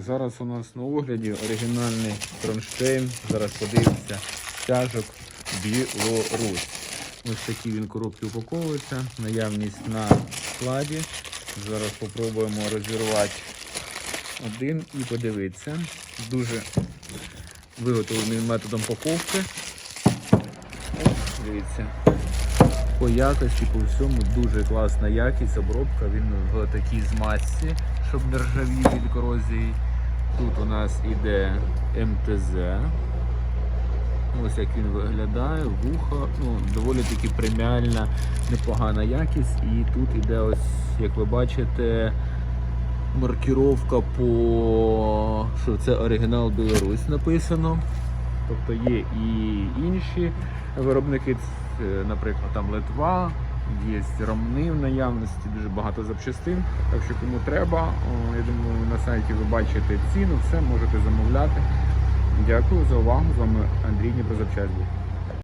Зараз у нас на огляді оригінальний кронштейн. Зараз подивимося стяжок Білорусь. Ось такі він коробки упаковується. Наявність на складі. Зараз спробуємо розірвати один і подивитися. Дуже виготовлений методом паковки. Ось, дивіться. По якості, по всьому дуже класна якість, обробка. Він в такій змазці, щоб не ржавів від корозії. Тут у нас іде МТЗ. Ось як він виглядає, вуха, ну, доволі таки преміальна, непогана якість. І тут іде ось, як ви бачите, маркіровка по що це оригінал Білорусь написано. Тобто є і інші виробники, наприклад, там Литва, є рамни в наявності, дуже багато запчастин. Так що кому треба, я думаю, на сайті ви бачите ціну, все можете замовляти. Дякую за увагу. З вами Андрій Дніпрозапчасть був.